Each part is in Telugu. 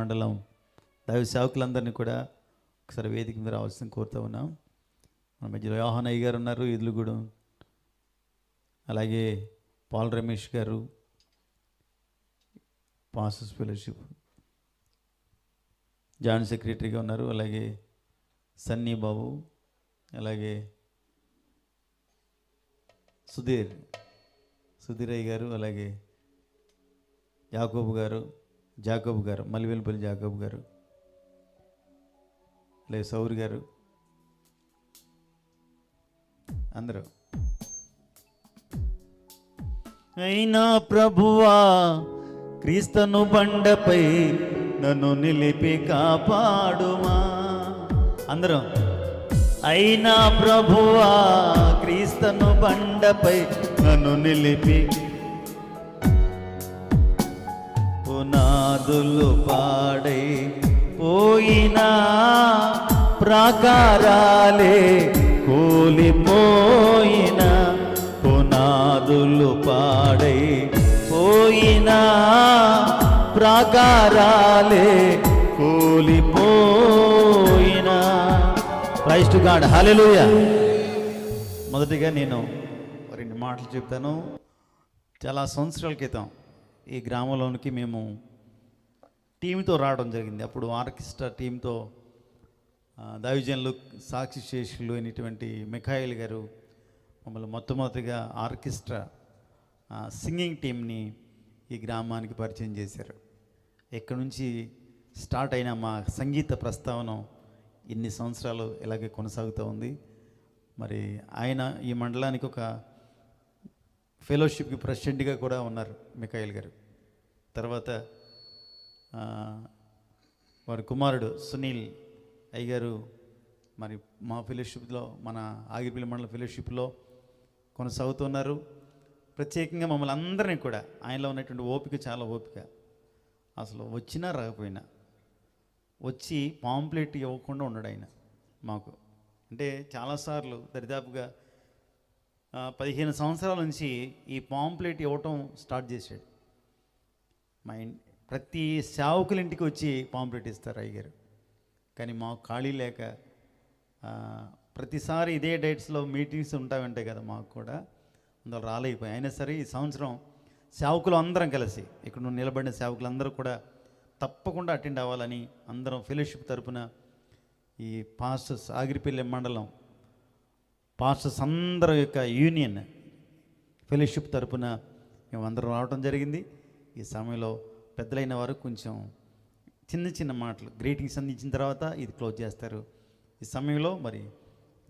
మండలం దైవ సేవకులందరినీ కూడా ఒకసారి వేదిక మీద రావాల్సిన కోరుతూ ఉన్నాం. మన మధ్యలో యోహాన్ అయ్య గారు ఉన్నారు ఇదులుగూడెం. అలాగే పాల్ రమేష్ గారు పాసెస్ ఫెలోషిప్. జాయింట్ సెక్రటరీగా ఉన్నారు అలాగే సన్నీ బాబు అలాగే సుధీర్ సుధీర్ అయ్య గారు అలాగే యాకోబు గారు జాకబ్ గారు మలివెల్పల్లి జాకబ్ గారు లే సౌరి గారు అందరూ. అయినా ప్రభువా క్రీస్తను బండపై నన్ను నిలిపి కాపాడుమా. అందరం. అయినా ప్రభువా క్రీస్తను బండపై నన్ను నిలిపి పునాదులు పాడై పోయినా ప్రాకారాలే కూలిపోయిన పునాదులు పాడై పోయినా ప్రాకారాలే కూలిపోయిన. క్రైస్ట్ గాడ్ హల్లెలూయా మొదటిగా నేను రెండు మాటలు చెప్తాను. చాలా సంవత్సరాల క్రితం ఈ గ్రామంలోనికి మేము టీంతో రావడం జరిగింది. అప్పుడు ఆర్కెస్ట్రా టీంతో ఆ, దైవజనులు సాక్షి శేషులు అయినటువంటి మిఖాయిల్ గారు మమ్మల్ని మొట్టమొదటిగా ఆర్కెస్ట్రా సింగింగ్ టీంని ఈ గ్రామానికి పరిచయం చేశారు. ఎక్కడి నుంచి స్టార్ట్ అయిన మా సంగీత ప్రస్తావన ఇన్ని సంవత్సరాలు ఇలాగే కొనసాగుతూ ఉంది. మరి ఆయన ఈ మండలానికి ఒక ఫెలోషిప్కి ప్రెసిడెంట్గా కూడా ఉన్నారు మిఖాయిల్ గారు. తర్వాత వారి కుమారుడు సునీల్ అయ్యగారు మరి మా ఫెలోషిప్లో మన ఆగిరిపల్లి మండల ఫెలోషిప్లో కొనసాగుతున్నారు. ప్రత్యేకంగా మమ్మల్ని అందరినీ కూడా ఆయనలో ఉన్నటువంటి ఓపిక చాలా ఓపిక. అసలు వచ్చినా రాకపోయినా వచ్చి పాంప్లెట్ ఇవ్వకుండా ఉన్నాడు ఆయన మాకు. అంటే చాలాసార్లు దరిదాపుగా పదిహేను సంవత్సరాల నుంచి ఈ పాంప్లెట్ ఇవ్వటం స్టార్ట్ చేశాడు. మా ప్రతి సేవకుల ఇంటికి వచ్చి పాంప్లెట్ ఇస్తారు అయ్యగారు. కానీ మాకు ఖాళీ లేక ప్రతిసారి ఇదే డేట్స్లో మీటింగ్స్ ఉంటాయంటే కదా మాకు కూడా. అందులో రాలైపోయి అయినా సరే ఈ సంవత్సరం సేవకులు అందరం కలిసి ఇక్కడ నుండి నిలబడిన సేవకులందరూ కూడా తప్పకుండా అటెండ్ అవ్వాలని అందరం ఫెలోషిప్ తరపున ఈ పాస్టర్స్ ఆగిరిపల్లి మండలం పాస్టర్స్ అందరి యొక్క యూనియన్ ఫెలోషిప్ తరపున మేము అందరం రావడం జరిగింది. ఈ సమయంలో పెద్దలైన వారు కొంచెం చిన్న చిన్న మాటలు గ్రీటింగ్స్ అందించిన తర్వాత ఇది క్లోజ్ చేస్తారు. ఈ సమయంలో మరి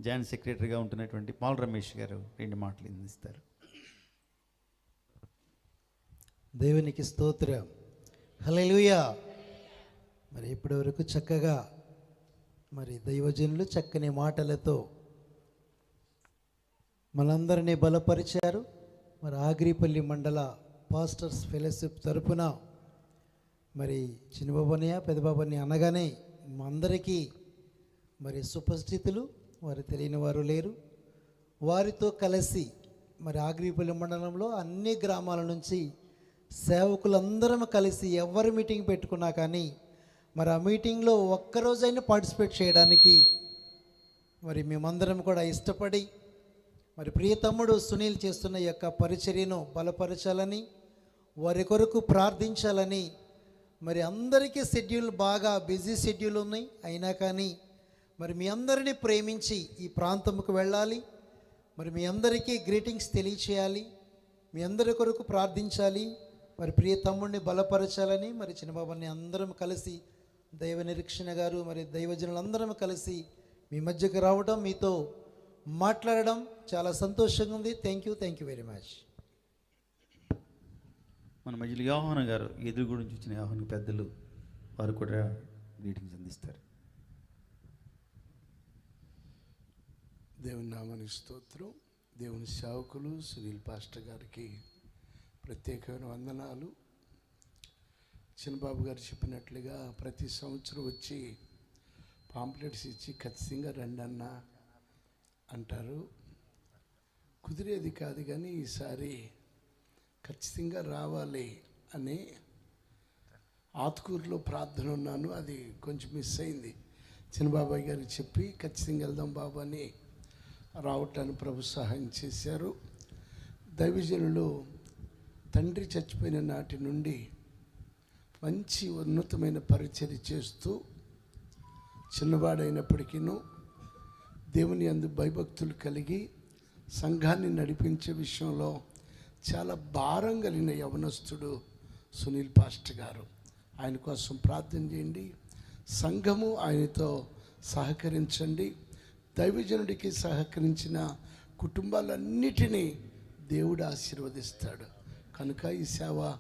జాయింట్ సెక్రటరీగా ఉంటున్నటువంటి పాల్ రమేష్ గారు రెండు మాటలు అందిస్తారు. దేవునికి స్తోత్రం. హల్లెలూయా. మరి ఇప్పటి వరకు చక్కగా మరి దైవజనులు చక్కని మాటలతో మనందరినీ బలపరిచారు. మరి ఆగ్రిపల్లి మండల పాస్టర్స్ ఫెలోషిప్ తరపున మరి చిన్నబాబన్నయ్య పెద్దబాబని అనగానే మా అందరికీ మరి సుపస్థితులు వారు తెలియని వారు లేరు. వారితో కలిసి మరి ఆగ్రిపల్లి మండలంలో అన్ని గ్రామాల నుంచి సేవకులందరం కలిసి ఎవరి మీటింగ్ పెట్టుకున్నా కానీ మరి ఆ మీటింగ్లో ఒక్కరోజైనా పార్టిసిపేట్ చేయడానికి మరి మేమందరం కూడా ఇష్టపడి మరి ప్రియ తమ్ముడు సునీల్ చేస్తున్న యొక్క పరిచర్యను బలపరచాలని వారి కొరకు ప్రార్థించాలని మరి అందరికీ షెడ్యూల్ బాగా బిజీ షెడ్యూల్ ఉన్నాయి. అయినా కానీ మరి మీ అందరినీ ప్రేమించి ఈ ప్రాంతంకు వెళ్ళాలి. మరి మీ అందరికీ గ్రీటింగ్స్ తెలియచేయాలి. మీ అందరి కొరకు ప్రార్థించాలి. మరి ప్రియ తమ్ముడిని బలపరచాలని మరి చిన్నబాబుని అందరం కలిసి దైవ నిరీక్షణ గారు మరి దైవజనులందరం కలిసి మీ మధ్యకు రావడం మీతో మాట్లాడడం చాలా సంతోషంగా ఉంది. Thank you thank you very much మన మధ్యలో యోహన గారు ఎదురు గురించి వచ్చిన యోహన్ పెద్దలు వారు కూడా గ్రీటింగ్స్ అందిస్తారు దేవుని నామని స్తోత్రం. దేవుని సేవకులు సునీల్ పాస్టర్ గారికి ప్రత్యేకమైన వందనాలు. చిన్నబాబు గారు చెప్పినట్లుగా ప్రతి సంవత్సరం వచ్చి పాంప్లెట్స్ ఇచ్చి ఖచ్చితంగా రండి అన్న అంటారు. కుదిరేది కాదు కానీ ఈసారి ఖచ్చితంగా రావాలి అని ఆత్కూరులో ప్రార్థన ఉన్నాను. అది కొంచెం మిస్ అయింది. చిన్నబాబాయ్ గారు చెప్పి ఖచ్చితంగా వెళ్దాం బాబు అని రావటానికి ప్రభు సహాయం చేశారు. దైవజనులు తండ్రి చచ్చిపోయిన నాటి నుండి మంచి ఉన్నతమైన పరిచర్య చేస్తూ చిన్నవాడైనప్పటికీను దేవుని అందు భయభక్తులు కలిగి సంఘాన్ని నడిపించే విషయంలో చాలా భారం కలిగిన యవనస్తుడు సునీల్ పాస్టర్ గారు. ఆయన కోసం ప్రార్థన చేయండి. సంఘము ఆయనతో సహకరించండి. దైవజనుడికి సహకరించిన కుటుంబాలన్నిటినీ దేవుడు ఆశీర్వదిస్తాడు. కనుక ఈ సేవ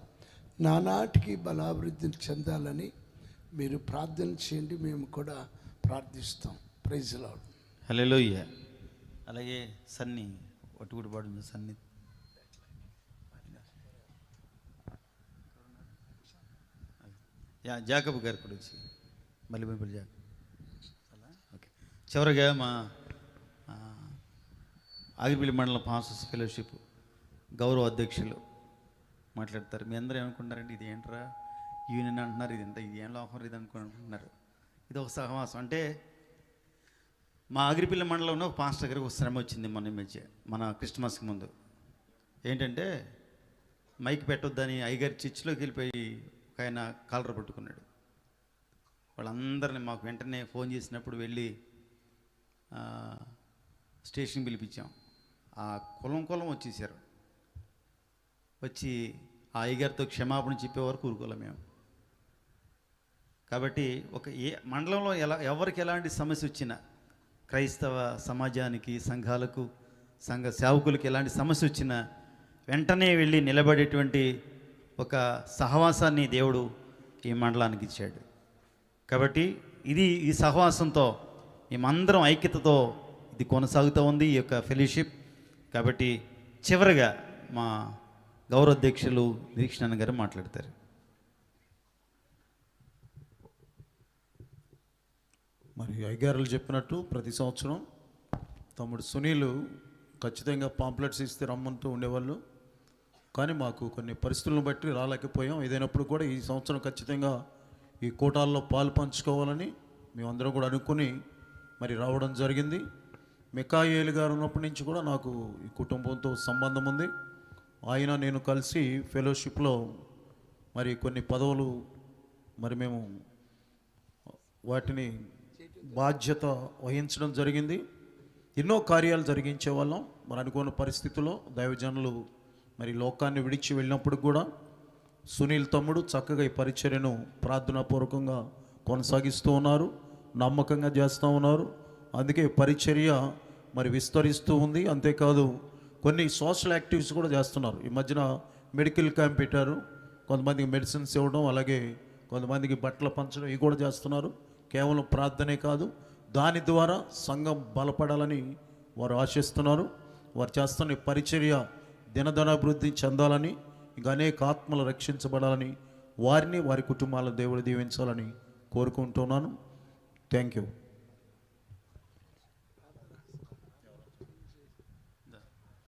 నానాటికి బలాభివృద్ధి చెందాలని మీరు ప్రార్థన చేయండి. మేము కూడా ప్రార్థిస్తాం. ప్రైజ్ హలో అలాగే సన్ని ఒట్టుగుడి పాడు సన్ని యా జాకబ్ గారు కూడా వచ్చి మళ్ళీ పంపిణీ జాకబ్ ఓకే. చివరిగా మా ఆ, మండలం పాస్టర్స్ ఫెలోషిప్ గౌరవ అధ్యక్షులు మాట్లాడతారు. మీ అందరూ ఏమనుకుంటున్నారండి? ఇది ఏంట్రా? యూనియన్ అంటున్నారు ఇది ఎంత ఇది ఏం లోపం ఇది అనుకుంటున్నారు. ఇది ఒక సహవాసం. అంటే మా ఆగిరిపల్లి మండలంలో ఒక పాస్టర్ గారికి ఒక శ్రమ వచ్చింది మొన్న మధ్య మన క్రిస్మస్కి ముందు. ఏంటంటే మైక్ పెట్టొద్దని ఐగారి చర్చిలోకి వెళ్ళిపోయి ఒక ఆయన కాలర్ పట్టుకున్నాడు వాళ్ళందరిని మాకు వెంటనే ఫోన్ చేసినప్పుడు వెళ్ళి స్టేషన్ పిలిపించాం ఆ కులం కులం వచ్చేసారు వచ్చి ఆ అయ్యగారితో క్షమాపణ చెప్పే వరకు ఊరుకోలేం మేము కాబట్టి ఒక ఏ మండలంలో ఎలా ఎవరికి ఎలాంటి సమస్య వచ్చినా క్రైస్తవ సమాజానికి సంఘాలకు సంఘ సేవకులకి ఎలాంటి సమస్య వచ్చినా వెంటనే వెళ్ళి నిలబడేటువంటి ఒక సహవాసాన్ని దేవుడు ఈ మండలానికి ఇచ్చాడు. కాబట్టి ఇది ఈ సహవాసంతో మేమందరం ఐక్యతతో ఇది కొనసాగుతూ ఉంది ఈ యొక్క ఫెలోషిప్. కాబట్టి చివరిగా మా గౌరవాధ్యక్షులు నిరీక్షణ గారు మాట్లాడతారు. మరి అయ్యగారులు చెప్పినట్టు ప్రతి సంవత్సరం తమ్ముడు సునీలు ఖచ్చితంగా పాంప్లెట్స్ ఇస్తే రమ్మంటూ ఉండేవాళ్ళు. కానీ మాకు కొన్ని పరిస్థితులను బట్టి రాలేకపోయాం. ఏదైనప్పుడు కూడా ఈ సంవత్సరం ఖచ్చితంగా ఈ కూటాల్లో పాలు పంచుకోవాలని మేమందరం కూడా అనుకుని మరి రావడం జరిగింది. మికాయేలు గారు ఉన్నప్పటి నుంచి కూడా నాకు ఈ కుటుంబంతో సంబంధం ఉంది. ఆయన నేను కలిసి ఫెలోషిప్లో మరి కొన్ని పదవులు మరి మేము వాటిని బాధ్యత వహించడం జరిగింది. ఎన్నో కార్యాలు జరిగించే వాళ్ళం మరి అనుకోని పరిస్థితుల్లో దైవజనులు మరి లోకాన్ని విడిచి వెళ్ళినప్పుడు కూడా సునీల్ తమ్ముడు చక్కగా ఈ పరిచర్యను ప్రార్థనాపూర్వకంగా కొనసాగిస్తూ ఉన్నారు నమ్మకంగా చేస్తూ ఉన్నారు. అందుకే పరిచర్య మరి విస్తరిస్తూ ఉంది. అంతేకాదు కొన్ని సోషల్ యాక్టివిటీస్ కూడా చేస్తున్నారు. ఈ మధ్యన మెడికల్ క్యాంప్ పెట్టారు. కొంతమందికి మెడిసిన్స్ ఇవ్వడం అలాగే కొంతమందికి బట్టలు పంచడం ఇవి కూడా చేస్తున్నారు. కేవలం ప్రార్థనే కాదు దాని ద్వారా సంఘం బలపడాలని వారు ఆశిస్తున్నారు. వారు చేస్తున్న ఈ పరిచర్య దినదనాభివృద్ధి చెందాలని ఇంకా అనేక ఆత్మలు రక్షించబడాలని వారిని వారి కుటుంబాలను దేవుడు దీవించాలని కోరుకుంటున్నాను. Thank you